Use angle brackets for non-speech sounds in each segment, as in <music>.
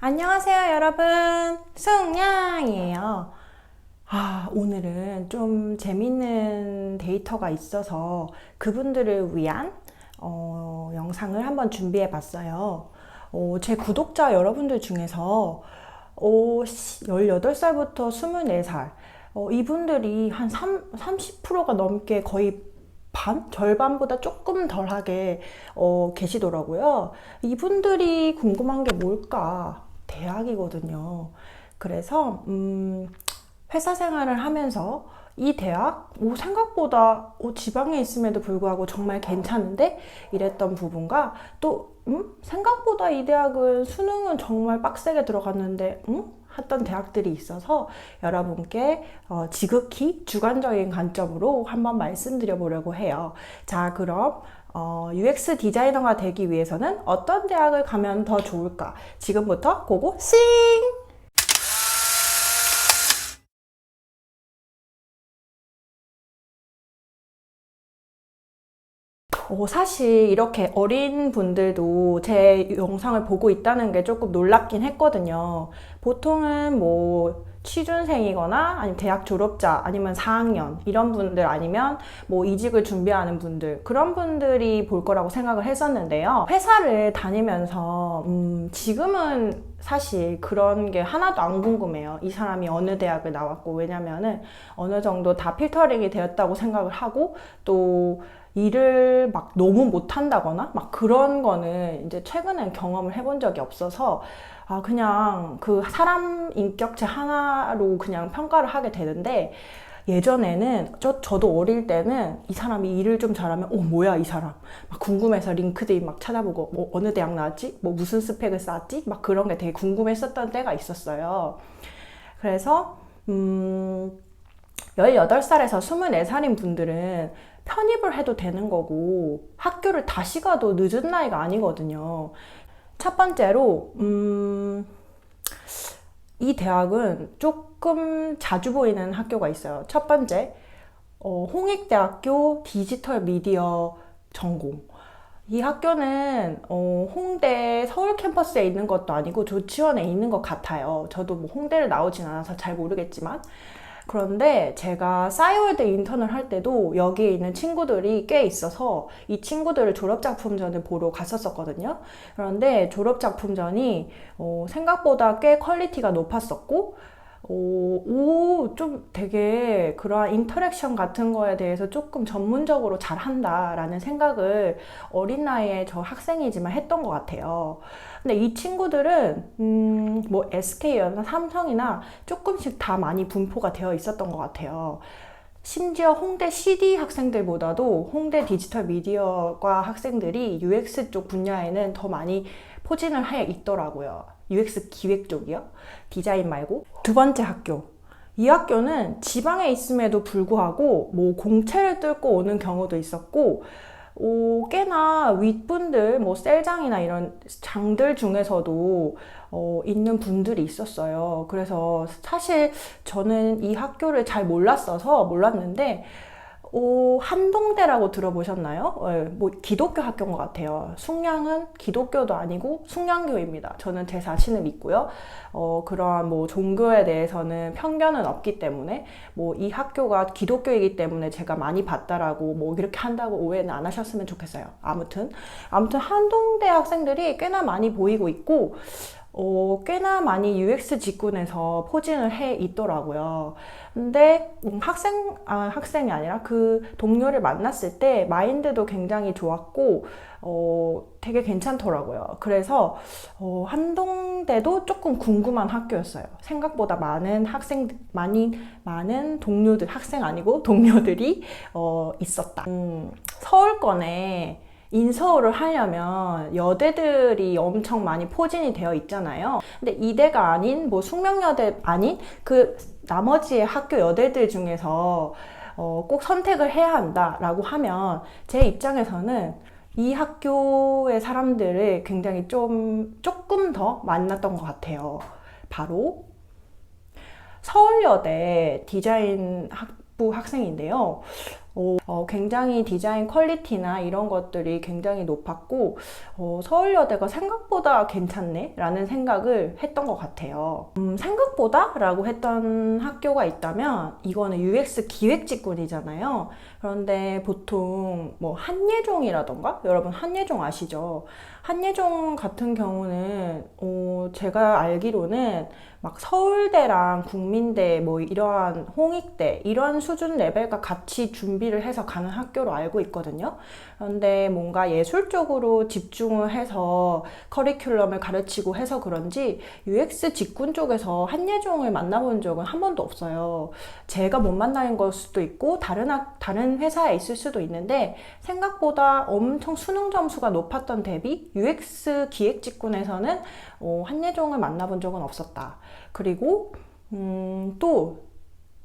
안녕하세요, 여러분. 승냥이에요. 아, 오늘은 좀 재밌는 데이터가 있어서 그분들을 위한 어, 영상을 한번 준비해 봤어요. 어, 제 구독자 여러분들 중에서 어, 18살부터 24살, 어, 이분들이 한 3, 30%가 넘게 거의 반? 절반보다 조금 덜하게 어, 계시더라고요. 이분들이 궁금한 게 뭘까? 대학이거든요. 그래서 음, 회사 생활을 하면서 이 대학 오, 생각보다 오, 지방에 있음에도 불구하고 정말 괜찮은데 이랬던 부분과 또 음? 생각보다 이 대학은 수능은 정말 빡세게 들어갔는데 음? 했던 대학들이 있어서 여러분께 어, 지극히 주관적인 관점으로 한번 말씀드려 보려고 해요. 자, 그럼 어, UX 디자이너가 되기 위해서는 어떤 대학을 가면 더 좋을까? 지금부터 고고 싱! 어, 사실 이렇게 어린 분들도 제 영상을 보고 있다는 게 조금 놀랍긴 했거든요. 보통은 뭐 취준생이거나 아니면 대학 졸업자 아니면 4학년 이런 분들 아니면 뭐 이직을 준비하는 분들 그런 분들이 볼 거라고 생각을 했었는데요. 회사를 다니면서 음, 지금은 사실 그런 게 하나도 안 궁금해요. 이 사람이 어느 대학을 나왔고 왜냐면은 어느 정도 다 필터링이 되었다고 생각을 하고 또 일을 막 너무 못한다거나 막 그런 거는 이제 최근엔 경험을 해본 적이 없어서 아 그냥 그 사람 인격체 하나로 그냥 평가를 하게 되는데 예전에는 저, 저도 어릴 때는 이 사람이 일을 좀 잘하면 어 뭐야 이 사람. 막 궁금해서 링크드인 막 찾아보고 뭐 어느 대학 나왔지? 뭐 무슨 스펙을 쌓았지? 막 그런 게 되게 궁금했었던 때가 있었어요. 그래서 음 18살에서 24살인 분들은 편입을 해도 되는 거고 학교를 다시 가도 늦은 나이가 아니거든요. 첫 번째로 음, 이 대학은 조금 자주 보이는 학교가 있어요. 첫 번째 어, 홍익대학교 디지털 미디어 전공. 이 학교는 어, 홍대 서울 캠퍼스에 있는 것도 아니고 조치원에 있는 것 같아요. 저도 뭐 홍대를 나오진 않아서 잘 모르겠지만 그런데 제가 싸이월드 인턴을 할 때도 여기에 있는 친구들이 꽤 있어서 이 친구들을 졸업작품전을 보러 갔었었거든요. 그런데 졸업작품전이 어, 생각보다 꽤 퀄리티가 높았었고 오, 오, 좀 되게 그러한 인터랙션 같은 거에 대해서 조금 전문적으로 잘 한다라는 생각을 어린 나이에 저 학생이지만 했던 것 같아요. 근데 이 친구들은, 음, 뭐 SK나 삼성이나 조금씩 다 많이 분포가 되어 있었던 것 같아요. 심지어 홍대 CD 학생들보다도 홍대 디지털 미디어과 학생들이 UX 쪽 분야에는 더 많이 포진을 해 있더라고요. UX 기획 쪽이요. 디자인 말고. 두 번째 학교. 이 학교는 지방에 있음에도 불구하고 뭐 공채를 뚫고 오는 경우도 있었고, 오, 꽤나 윗분들, 뭐 셀장이나 이런 장들 중에서도 어, 있는 분들이 있었어요. 그래서 사실 저는 이 학교를 잘 몰랐어서 몰랐는데, 오, 한동대라고 들어보셨나요? 네, 뭐 기독교 학교인 것 같아요. 숭양은 기독교도 아니고 숭양교입니다. 저는 제 자신을 믿고요. 어, 그러한 뭐 종교에 대해서는 편견은 없기 때문에 뭐 이 학교가 기독교이기 때문에 제가 많이 봤다라고 뭐 이렇게 한다고 오해는 안 하셨으면 좋겠어요. 아무튼 아무튼 한동대 학생들이 꽤나 많이 보이고 있고 어, 꽤나 많이 UX 직군에서 포진을 해 있더라고요. 근데 음, 학생, 아, 학생이 아니라 그 동료를 만났을 때 마인드도 굉장히 좋았고, 어, 되게 괜찮더라고요. 그래서, 어, 한동대도 조금 궁금한 학교였어요. 생각보다 많은 학생, 많이, 많은 동료들, 학생 아니고 동료들이, 어, 있었다. 음, 서울권에 인서울을 하려면 여대들이 엄청 많이 포진이 되어 있잖아요. 근데 이대가 아닌 뭐 숙명여대 아닌 그 나머지의 학교 여대들 중에서 어, 꼭 선택을 해야 한다라고 하면 제 입장에서는 이 학교의 사람들을 굉장히 좀 조금 더 만났던 것 같아요. 바로 서울여대 디자인 학 학부 학생인데요. 어, 어, 굉장히 디자인 퀄리티나 이런 것들이 굉장히 높았고 어, 서울여대가 생각보다 괜찮네 라는 생각을 했던 것 같아요. 음, 생각보다 라고 했던 학교가 있다면 이거는 UX 기획직군이잖아요. 그런데 보통 뭐 한예종이라던가 여러분 한예종 아시죠? 한예종 같은 경우는 어, 제가 알기로는 막 서울대랑 국민대 뭐 이러한 홍익대 이런 수준 레벨과 같이 준비 를 해서 가는 학교로 알고 있거든요. 그런데 뭔가 예술적으로 집중을 해서 커리큘럼을 가르치고 해서 그런지 UX 직군 쪽에서 한예종을 만나본 적은 한 번도 없어요. 제가 못 만나는 걸 수도 있고 다른 학, 다른 회사에 있을 수도 있는데 생각보다 엄청 수능 점수가 높았던 대비 UX 기획 직군에서는 어, 한예종을 만나본 적은 없었다. 그리고 음, 또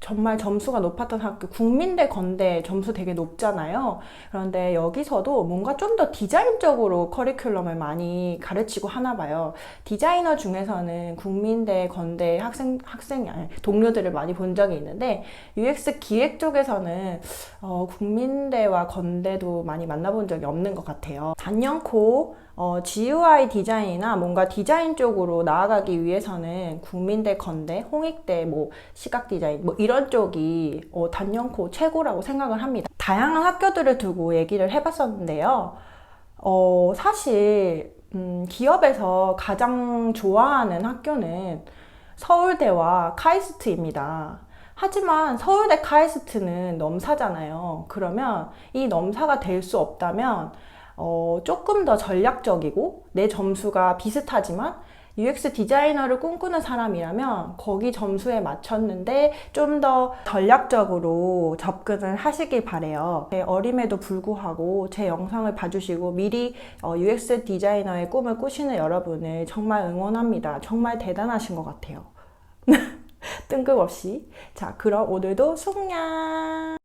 정말 점수가 높았던 학교, 국민대, 건대 점수 되게 높잖아요. 그런데 여기서도 뭔가 좀 더 디자인적으로 커리큘럼을 많이 가르치고 하나 봐요. 디자이너 중에서는 국민대, 건대 학생, 학생, 아니, 동료들을 많이 본 적이 있는데, UX 기획 쪽에서는, 어, 국민대와 건대도 많이 만나본 적이 없는 것 같아요. 단연코, 어, GUI 디자인이나 뭔가 디자인 쪽으로 나아가기 위해서는 국민대, 건대, 홍익대, 뭐 시각 디자인 뭐 이런 쪽이 어, 단연코 최고라고 생각을 합니다. 다양한 학교들을 두고 얘기를 해봤었는데요. 어, 사실 음, 기업에서 가장 좋아하는 학교는 서울대와 카이스트입니다. 하지만 서울대 카이스트는 넘사잖아요. 그러면 이 넘사가 될 수 없다면 어, 조금 더 전략적이고 내 점수가 비슷하지만 UX 디자이너를 꿈꾸는 사람이라면 거기 점수에 맞췄는데 좀 더 전략적으로 접근을 하시길 바래요. 네, 어림에도 불구하고 제 영상을 봐주시고 미리 어, UX 디자이너의 꿈을 꾸시는 여러분을 정말 응원합니다. 정말 대단하신 것 같아요. <laughs> 뜬금없이. 자, 그럼 오늘도 숙냥!